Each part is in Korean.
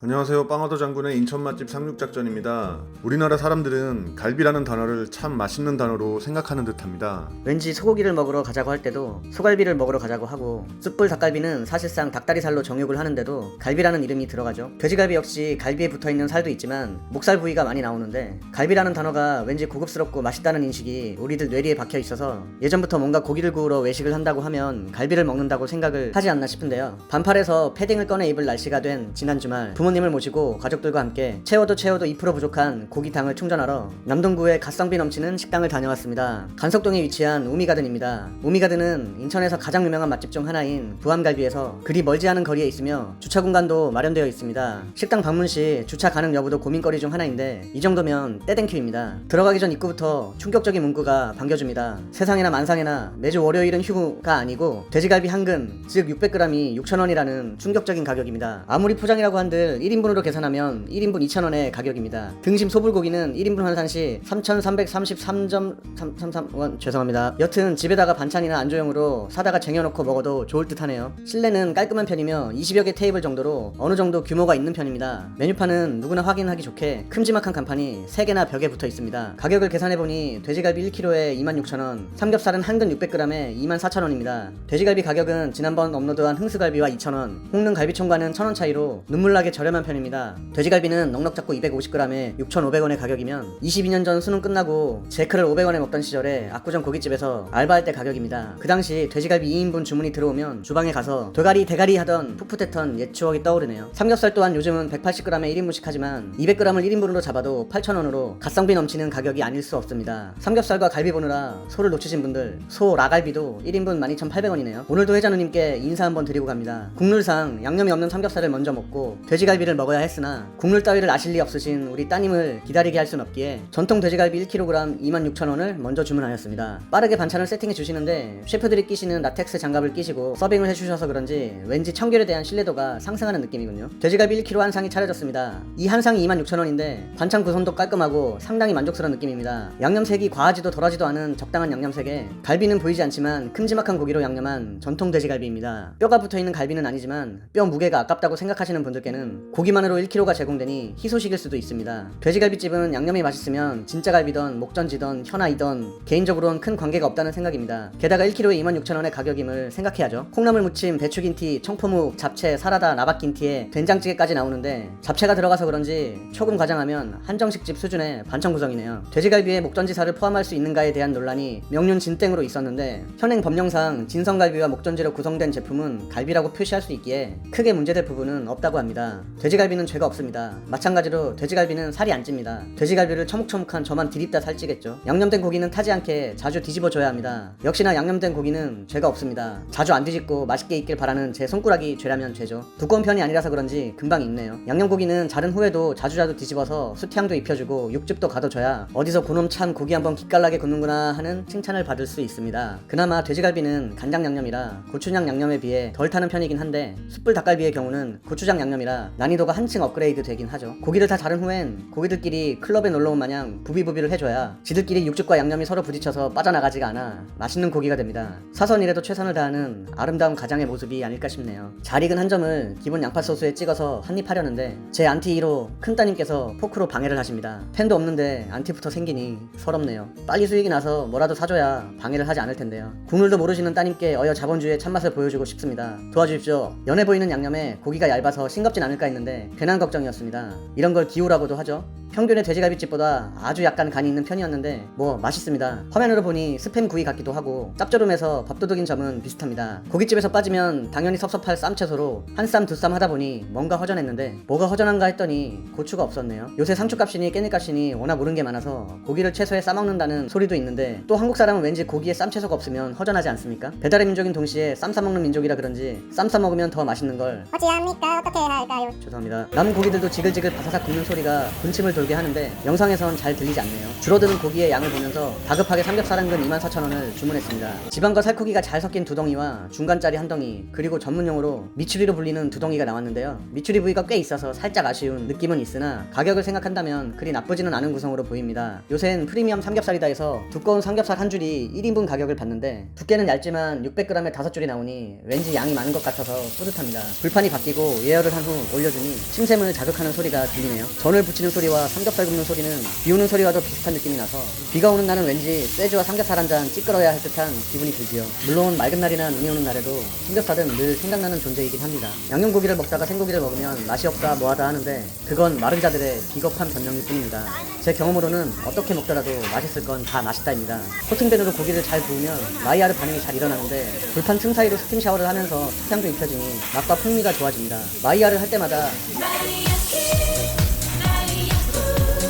안녕하세요. 빵어더 장군의 인천 맛집 상륙작전입니다. 우리나라 사람들은 갈비라는 단어를 참 맛있는 단어로 생각하는 듯합니다. 왠지 소고기를 먹으러 가자고 할 때도 소갈비를 먹으러 가자고 하고 숯불 닭갈비는 사실상 닭다리살로 정육을 하는데도 갈비라는 이름이 들어가죠. 돼지갈비 역시 갈비에 붙어 있는 살도 있지만 목살 부위가 많이 나오는데 갈비라는 단어가 왠지 고급스럽고 맛있다는 인식이 우리들 뇌리에 박혀 있어서 예전부터 뭔가 고기를 구우러 외식을 한다고 하면 갈비를 먹는다고 생각을 하지 않나 싶은데요. 반팔에서 패딩을 꺼내 입을 날씨가 된 지난 주말 부모 님을 모시고 가족들과 함께 채워도 채워도 2% 부족한 고기당을 충전하러 남동구의 가성비 넘치는 식당을 다녀왔습니다. 간석동에 위치한 우미가든입니다. 우미가든은 인천에서 가장 유명한 맛집 중 하나인 부암갈비에서 그리 멀지 않은 거리에 있으며 주차 공간도 마련되어 있습니다. 식당 방문 시 주차 가능 여부도 고민거리 중 하나인데 이 정도면 떼땡큐입니다. 들어가기 전 입구부터 충격적인 문구가 반겨줍니다. 세상에나 만상에나 매주 월요일은 휴무가 아니고 돼지갈비 한 근, 즉 600g이 6,000원이라는 충격적인 가격입니다. 아무리 포장이라고 한들 1인분으로 계산하면 1인분 2,000원의 가격입니다. 등심 소불고기는 1인분 환산 시 3,333.33원 죄송합니다. 여튼 집에다가 반찬이나 안조용으로 사다가 쟁여놓고 먹어도 좋을 듯하네요. 실내는 깔끔한 편이며 20여 개 테이블 정도로 어느 정도 규모가 있는 편입니다. 메뉴판은 누구나 확인하기 좋게 큼지막한 간판이 3개나 벽에 붙어 있습니다. 가격을 계산해보니 돼지갈비 1kg에 26,000원, 삼겹살은 한근 600g에 24,000원입니다. 돼지갈비 가격은 지난번 업로드한 흥수갈비와 2,000원, 홍릉 갈비총과는 1,000원 차이로 눈물나게 저렴 한 편입니다. 돼지갈비는 넉넉 잡고 250g에 6,500원의 가격이면 22년 전 수능 끝나고 제크를 500원에 먹던 시절에 압구정 고깃집에서 알바할 때 가격입니다. 그 당시 돼지갈비 2인분 주문이 들어오면 주방에 가서 도가리 대가리 하던 풋풋했던 옛 추억이 떠오르네요. 삼겹살 또한 요즘은 180g에 1인분씩 하지만 200g을 1인분으로 잡아도 8,000원으로 가성비 넘치는 가격이 아닐 수 없습니다. 삼겹살과 갈비 보느라 소를 놓치신 분들 소 라갈비도 1인분 12,800원이네요. 오늘도 회장누님께 인사 한번 드리고 갑니다. 국룰상 양념이 없는 삼겹살을 먼저 먹고 돼지갈비 를 먹어야 했으나 국룰 따위를 아실 리 없으신 우리 따님을 기다리게 할 순 없기에 전통 돼지갈비 1kg 26,000원을 먼저 주문하였습니다. 빠르게 반찬을 세팅해 주시는데 셰프들이 끼시는 라텍스 장갑을 끼시고 서빙을 해주셔서 그런지 왠지 청결에 대한 신뢰도가 상승하는 느낌이군요. 돼지갈비 1kg 한 상이 차려졌습니다. 이 한 상이 26,000원인데 반찬 구성도 깔끔하고 상당히 만족스러운 느낌입니다. 양념색이 과하지도 덜하지도 않은 적당한 양념색에 갈비는 보이지 않지만 큼지막한 고기로 양념한 전통 돼지갈비입니다. 뼈가 붙어있는 갈비는 아니지만 뼈 무게가 아깝다고 생각하시는 분들께는 고기만으로 1kg가 제공되니 희소식일 수도 있습니다. 돼지갈비집은 양념이 맛있으면 진짜 갈비던 목전지던 현아이던 개인적으로는 큰 관계가 없다는 생각입니다. 게다가 1kg에 26,000원의 가격임을 생각해야죠. 콩나물 무침, 배추김치, 청포묵, 잡채, 사라다, 나박김치에 된장찌개까지 나오는데 잡채가 들어가서 그런지 초금 과장하면 한정식집 수준의 반찬 구성이네요. 돼지갈비에 목전지살을 포함할 수 있는가에 대한 논란이 명륜 진땡으로 있었는데 현행 법령상 진성갈비와 목전지로 구성된 제품은 갈비라고 표시할 수 있기에 크게 문제될 부분은 없다고 합니다. 돼지갈비는 죄가 없습니다. 마찬가지로 돼지갈비는 살이 안 찝니다. 돼지갈비를 처묵처묵한 저만 디립다 살찌겠죠. 양념된 고기는 타지 않게 자주 뒤집어 줘야 합니다. 역시나 양념된 고기는 죄가 없습니다. 자주 안 뒤집고 맛있게 익길 바라는 제 손가락이 죄라면 죄죠. 두꺼운 편이 아니라서 그런지 금방 익네요. 양념고기는 자른 후에도 자주자주 뒤집어서 수태향도 입혀주고 육즙도 가둬줘야 어디서 고놈 참 고기 한번 기깔나게 굽는구나 하는 칭찬을 받을 수 있습니다. 그나마 돼지갈비는 간장 양념이라 고추장 양념에 비해 덜 타는 편이긴 한데 숯불 닭갈비의 경우는 고추장 양념이라 난 이도가 한층 업그레이드 되긴 하죠. 고기를 다 자른 후엔 고기들끼리 클럽에 놀러 온 마냥 부비부비를 해줘야 지들끼리 육즙과 양념이 서로 부딪혀서 빠져나가지가 않아 맛있는 고기가 됩니다. 사선이라도 최선을 다하는 아름다운 가장의 모습이 아닐까 싶네요. 잘 익은 한 점을 기본 양파 소스에 찍어서 한입 하려는데 제 안티 1호 큰따님께서 포크로 방해를 하십니다. 팬도 없는데 안티부터 생기니 서럽네요. 빨리 수익이 나서 뭐라도 사줘야 방해를 하지 않을 텐데요. 국물도 모르시는 따님께 어여 자본주의의 참맛을 보여주고 싶습니다. 도와주십시오. 연해 보이는 양념에 고기가 얇아서 싱겁진 않을까 했는데 괜한 걱정이었습니다. 이런 걸 기우라고도 하죠. 평균의 돼지갈비집보다 아주 약간 간이 있는 편이었는데 뭐 맛있습니다. 화면으로 보니 스팸 구이 같기도 하고 짭조름해서 밥도둑인 점은 비슷합니다. 고깃집에서 빠지면 당연히 섭섭할 쌈채소로 한 쌈 두 쌈 하다 보니 뭔가 허전했는데 뭐가 허전한가 했더니 고추가 없었네요. 요새 상추값이니 깻잎값이니 워낙 오른 게 많아서 고기를 채소에 싸먹는다는 소리도 있는데 또 한국 사람은 왠지 고기에 쌈채소가 없으면 허전하지 않습니까? 배달의 민족인 동시에 쌈 싸먹는 민족이라 그런지 쌈 싸먹으면 더 맛있는 걸 어찌합니까 어떻게 할까요 죄송합니다. 남은 고기들도 지글지글 바사삭 굽는 소리가 군침을 돌게 하는데 영상에선 잘 들리지 않네요. 줄어드는 고기의 양을 보면서 다급하게 삼겹살 한 근 24,000원을 주문했습니다. 지방과 살코기가 잘 섞인 두 덩이와 중간짜리 한 덩이 그리고 전문용어로 미추리로 불리는 두 덩이가 나왔는데요. 미추리 부위가 꽤 있어서 살짝 아쉬운 느낌은 있으나 가격을 생각한다면 그리 나쁘지는 않은 구성으로 보입니다. 요새는 프리미엄 삼겹살이다 해서 두꺼운 삼겹살 한 줄이 1인분 가격을 받는데 두께는 얇지만 600g에 5줄이 나오니 왠지 양이 많은 것 같아서 뿌듯합니다. 불판이 바뀌고 예열을 한 후 올려 주니 침샘을 자극하는 소리가 들리네요. 전을 붙이는 소리와 삼겹살 굽는 소리는 비 오는 소리와 도 비슷한 느낌이 나서 비가 오는 날은 왠지 쇠주와 삼겹살 한 잔 찌끄러야 할 듯한 기분이 들지요. 물론 맑은 날이나 눈이 오는 날에도 삼겹살은 늘 생각나는 존재이긴 합니다. 양념고기를 먹다가 생고기를 먹으면 맛이 없다 뭐하다 하는데 그건 마른 자들의 비겁한 변명일 뿐입니다. 제 경험으로는 어떻게 먹더라도 맛있을 건 다 맛있다입니다. 코팅팬으로 고기를 잘 구우면 마이야르 반응이 잘 일어나는데 불판 틈 사이로 스팀 샤워를 하면서 숙향도 입혀지니 맛과 풍미가 좋아집니다. 마이야를 할 때마다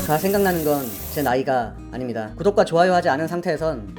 다 생각나는 건 제 나이가 아닙니다. 구독과 좋아요 하지 않은 상태에선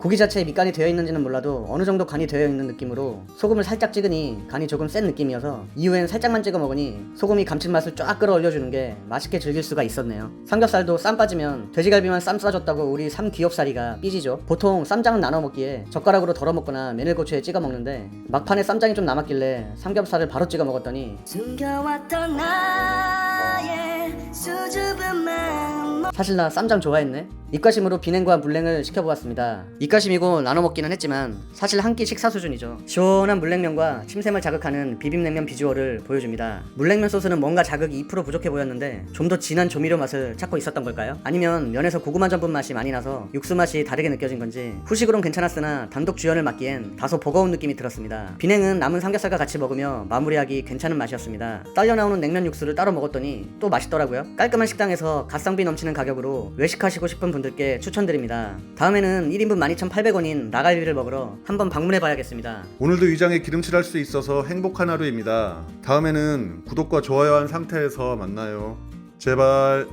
고기 자체에 밑간이 되어 있는지는 몰라도 어느 정도 간이 되어 있는 느낌으로 소금을 살짝 찍으니 간이 조금 센 느낌이어서 이후엔 살짝만 찍어 먹으니 소금이 감칠맛을 쫙 끌어올려주는 게 맛있게 즐길 수가 있었네요. 삼겹살도 쌈 빠지면 돼지갈비만 쌈 싸줬다고 우리 삼귀엽살이가 삐지죠. 보통 쌈장은 나눠 먹기에 젓가락으로 덜어 먹거나 메밀고추에 찍어 먹는데 막판에 쌈장이 좀 남았길래 삼겹살을 바로 찍어 먹었더니 숨겨왔던 나의 수줍은 마음 사실 나 쌈장 좋아했네. 입가심으로 비냉과 물냉을 시켜보았습니다. 입가심이고 나눠 먹기는 했지만 사실 한 끼 식사 수준이죠. 시원한 물냉면과 침샘을 자극하는 비빔냉면 비주얼을 보여줍니다. 물냉면 소스는 뭔가 자극이 2% 부족해 보였는데 좀 더 진한 조미료 맛을 찾고 있었던 걸까요? 아니면 면에서 고구마 전분 맛이 많이 나서 육수 맛이 다르게 느껴진 건지 후식으론 괜찮았으나 단독 주연을 맡기엔 다소 버거운 느낌이 들었습니다. 비냉은 남은 삼겹살과 같이 먹으며 마무리하기 괜찮은 맛이었습니다. 딸려 나오는 냉면 육수를 따로 먹었더니 또 맛있더라고요. 깔끔한 식당에서 가성비 넘치는 가격으로 외식하시고 싶은 분들께 추천드립니다. 다음에는 1인분 12,800원인 나갈비를 먹으러 한번 방문해 봐야겠습니다. 오늘도 위장에 기름칠할 수 있어서 행복한 하루입니다. 다음에는 구독과 좋아요 한 상태에서 만나요. 제발